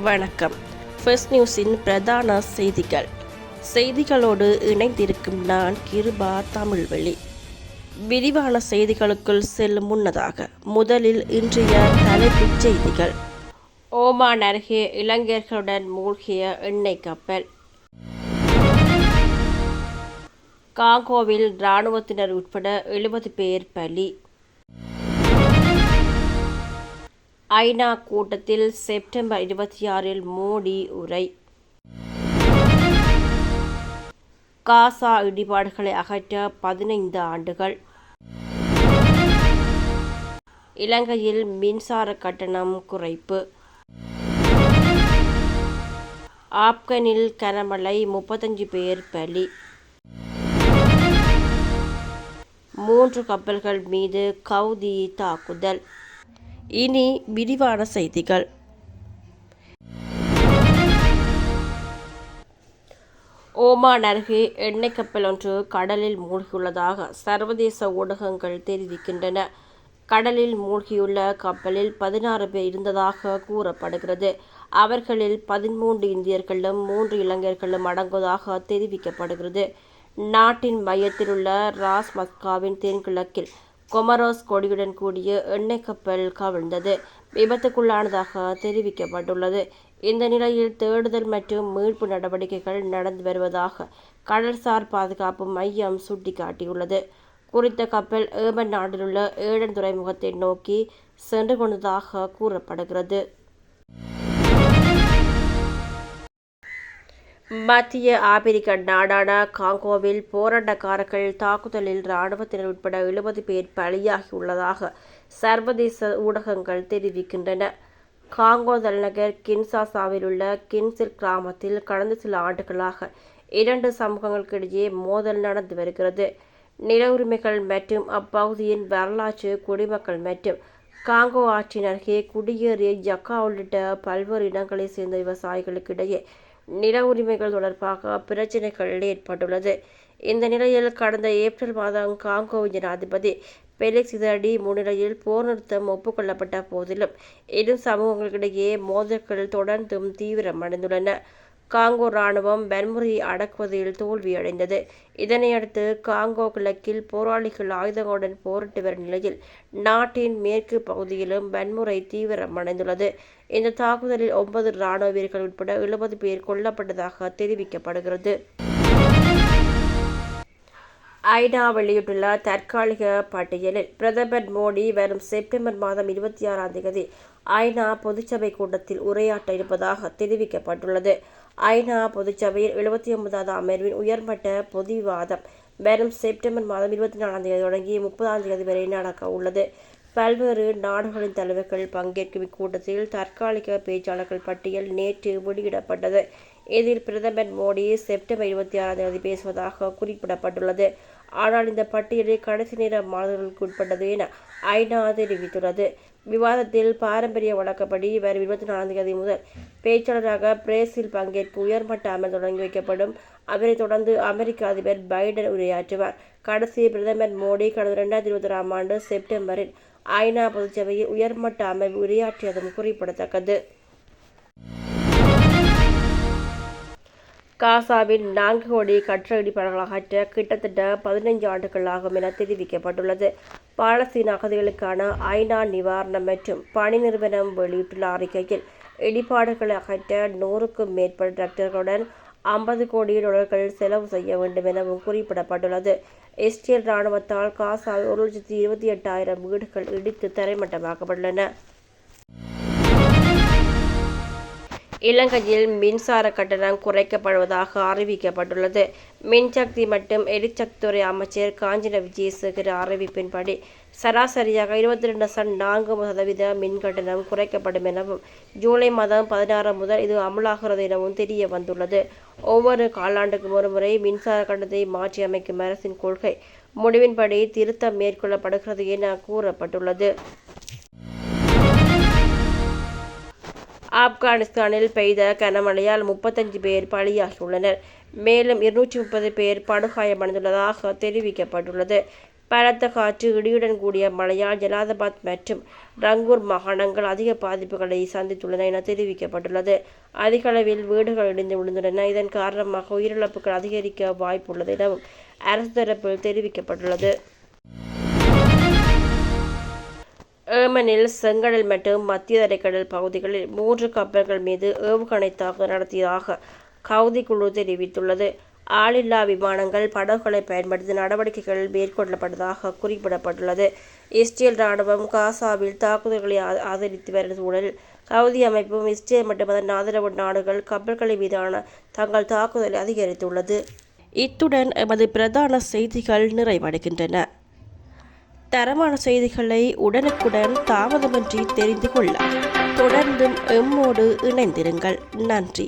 வணக்கம். ஃபர்ஸ்ட் நியூஸின் பிரதான செய்திகள். செய்திகளோடு இணைந்திருக்கும் நான் கிருபா தமிழ்வெளி. விரிவான செய்திகளுக்குள் செல்லும் முன்னதாக முதலில் இன்றைய தலைப்புச் செய்திகள். ஓமான் அருகே இளைஞர்களுடன் மூழ்கிய எண்ணெய் கப்பல். காங்கோவில் இராணுவத்தினர் உட்பட எழுபது பேர் பலி. ஐநா கூட்டத்தில் செப்டம்பர் இருபத்தி ஆறில் மோடி உரை. காசா இடிபாடுகளை அகற்ற பதினைந்து ஆண்டுகள். இலங்கையில் மின்சார கட்டணம் குறைப்பு. ஆப்கனில் கனமழை முப்பத்தஞ்சு பேர் பலி. மூன்று கப்பல்கள் மீது கவுதி தாக்குதல். இனி விரிவான செய்திகள். ஓமான் அருகே எண்ணெய் கப்பல் ஒன்று கடலில் மூழ்கியுள்ளதாக சர்வதேச ஊடகங்கள் தெரிவிக்கின்றன. கடலில் மூழ்கியுள்ள கப்பலில் பதினாறு பேர் இருந்ததாக கூறப்படுகிறது. அவர்களில் பதிமூன்று இந்தியர்களும் மூன்று இளைஞர்களும் அடங்குவதாக தெரிவிக்கப்படுகிறது. நாட்டின் மையத்தில் உள்ள ராஸ் மஸ்காவின் தென்கிழக்கில் கொமரோஸ் கொடியுடன் கூடிய எண்ணெய் கப்பல் கவிழ்ந்தது. விபத்துக்குள்ளானதாக தெரிவிக்கப்பட்டுள்ளது. இந்த நிலையில் தேடுதல் மற்றும் மீட்பு நடவடிக்கைகள் நடந்து வருவதாக கடல்சார் பாதுகாப்பு மையம் சுட்டிக்காட்டியுள்ளது. குறித்த கப்பல் ஏமன் நாட்டிலுள்ள ஏடன் துறைமுகத்தை நோக்கி சென்று கொண்டதாக கூறப்படுகிறது. மத்திய ஆப்பிரிக்க நாடான காங்கோவில் போராட்டக்காரர்கள் தாக்குதலில் இராணுவத்தினர் உட்பட எழுபது பேர் பலியாகியுள்ளதாக சர்வதேச ஊடகங்கள் தெரிவிக்கின்றன. காங்கோ தலைநகர் கின்சாசாவில் உள்ள கின்சில் கிராமத்தில் கடந்த சில ஆண்டுகளாக இரண்டு சமூகங்களுக்கிடையே மோதல் நடந்து வருகிறது. நில உரிமைகள் மற்றும் அப்பகுதியின் வரலாற்று குடிமக்கள் மற்றும் காங்கோ ஆற்றின் அருகே குடியேறிய ஜக்கா உள்ளிட்ட பல்வேறு இடங்களைச் சேர்ந்த விவசாயிகளுக்கிடையே நில உரிமைகள் தொடர்பாக பிரச்சினைகள் ஏற்பட்டுள்ளது. இந்த நிலையில் கடந்த ஏப்ரல் மாதம் காங்கோ ஜனாதிபதி பெலிக்ஸ் இதடி முன்னிலையில் போர் நிறுத்தம் ஒப்புக்கொள்ளப்பட்ட போதிலும் இரு சமூகங்களுக்கிடையே மோதல்கள் தொடர்ந்தும் தீவிரமடைந்துள்ளன. காங்கோ ராணுவம் வன்முறையை அடக்குவதில் தோல்வியடைந்தது. இதனையடுத்து காங்கோ கிழக்கில் போராளிகள் ஆயுதங்களுடன் போரிட்டு வரும் நிலையில் நாட்டின் மேற்கு பகுதியிலும் வன்முறை தீவிரமடைந்துள்ளது. இந்த தாக்குதலில் ஒன்பது இராணுவ வீரர்கள் உட்பட எழுபது பேர் கொல்லப்பட்டதாக தெரிவிக்கப்படுகிறது. ஐநா வெளியிட்டுள்ள தற்காலிக பட்டியலில் பிரதமர் மோடி வரும் செப்டம்பர் மாதம் இருபத்தி ஆறாம் தேதி ஐநா பொதுச்சபை கூட்டத்தில் உரையாற்ற இருப்பதாக தெரிவிக்கப்பட்டுள்ளது. ஐநா பொதுச்சபையில் எழுபத்தி ஒன்பதாவது அமர்வின் உயர்மட்ட பொது விவாதம் வரும் செப்டம்பர் மாதம் இருபத்தி நாலாம் தேதி தொடங்கி முப்பதாம் தேதி வரை நடக்க உள்ளது. பல்வேறு நாடுகளின் தலைவர்கள் பங்கேற்கும் இக்கூட்டத்தில் தற்காலிக பேச்சாளர்கள் பட்டியல் நேற்று வெளியிடப்பட்டது. இதில் பிரதமர் மோடி செப்டம்பர் இருபத்தி ஆறாம் தேதி பேசுவதாக குறிப்பிடப்பட்டுள்ளது. ஆனால் இந்த பட்டியலில் கடைசி நேர மாணவர்களுக்கு உட்பட்டது என ஐநா தெரிவித்துள்ளது. விவாதத்தில் பாரம்பரிய வழக்கப்படி இவர் இருபத்தி நான்காம் தேதி முதல் பேச்சாளராக பிரேசில் பங்கேற்பு உயர்மட்ட அமர் தொடங்கி வைக்கப்படும். அவரைத் தொடர்ந்து அமெரிக்க அதிபர் பைடன் உரையாற்றுவார். கடைசி பிரதமர் மோடி கடந்த இரண்டாயிரத்தி இருபத்தி ஆறாம் ஆண்டு செப்டம்பரில் ஐநா பொதுச்சபையில் உயர்மட்ட அமர்வு உரையாற்றியதும் குறிப்பிடத்தக்கது. காசாவின் நான்கு கோடி கற்ற இடிபாடுகள் அகற்ற கிட்டத்தட்ட பதினைஞ்சு ஆண்டுகள் ஆகும் என தெரிவிக்கப்பட்டுள்ளது. பாலஸ்தீன அகதிகளுக்கான ஐநா நிவாரணம் மற்றும் பணி நிறுவனம் வெளியிட்டுள்ள அறிக்கையில் இடிபாடுகளை அகற்ற நூறுக்கும் மேற்பட்ட டிராக்டர்களுடன் ஐம்பது கோடி டாலர்கள் செலவு செய்ய வேண்டும் எனவும் குறிப்பிடப்பட்டுள்ளது. இஸ்ரேல் இராணுவத்தால் காசாவில் ஒரு லட்சத்தி இருபத்தி எட்டாயிரம் வீடுகள் இடித்து தரைமட்டமாக்கப்பட்டுள்ளன. இலங்கையில் மின்சார கட்டணம் குறைக்கப்படுவதாக அறிவிக்கப்பட்டுள்ளது. மின்சக்தி மற்றும் எரிசக்தித்துறை அமைச்சர் காஞ்சன விஜயசேகர் அறிவிப்பின்படி சராசரியாக இருபத்தி ரெண்டு சன் நான்கு சதவீத மின் கட்டணம் குறைக்கப்படும் எனவும் ஜூலை மாதம் பதினாறு முதல் இது அமலாகிறது எனவும் தெரிய வந்துள்ளது. ஒவ்வொரு காலாண்டுக்கும் ஒருமுறை மின்சார கட்டணத்தை மாற்றி அமைக்கும் அரசின் கொள்கை முடிவின்படி திருத்தம் மேற்கொள்ளப்படுகிறது என கூறப்பட்டுள்ளது. ஆப்கானிஸ்தானில் பெய்த கனமழையால் முப்பத்தஞ்சு பேர் பலியாகியுள்ளனர். மேலும் இருநூற்றி முப்பது பேர் படுகாயமடைந்துள்ளதாக தெரிவிக்கப்பட்டுள்ளது. பலத்த காற்று இடியுடன் கூடிய மழையால் ஜலாதபாத் மற்றும் ரங்கூர் மாகாணங்கள் அதிக பாதிப்புகளை சந்தித்துள்ளன என தெரிவிக்கப்பட்டுள்ளது. அதிக அளவில் வீடுகள் இடிந்து விழுந்துள்ளன. இதன் காரணமாக உயிரிழப்புகள் அதிகரிக்க வாய்ப்புள்ளது எனவும் அரசு தரப்பில் தெரிவிக்கப்பட்டுள்ளது. ஏமனில் செங்கடல் மற்றும் மத்திய தரைக்கடல் பகுதிகளில் மூன்று கப்பல்கள் மீது ஏவுகணை தாக்குதல் நடத்தியதாக கவுதி குழு தெரிவித்துள்ளது. ஆளில்லா விமானங்கள் படகுகளை பயன்படுத்தி நடவடிக்கைகள் மேற்கொள்ளப்பட்டதாக குறிப்பிடப்பட்டுள்ளது. இஸ்ரேல் ராணுவம் காசாவில் தாக்குதல்களை ஆ- ஆதரித்து வரும் சூழலில் கவுதி அமைப்பும் இஸ்ரேல் மற்றும் அதன் ஆதரவு நாடுகள் கப்பல்களை மீதான தங்கள் தாக்குதலை அதிகரித்துள்ளது. இத்துடன் எமது பிரதான செய்திகள் நிறைவடைகின்றன. தரமான செய்திகளை உடனுக்குடன் தாமதமின்றி தெரிந்து கொள்ள தொடர்ந்தும் எம்மோடு இணைந்திருங்கள். நன்றி.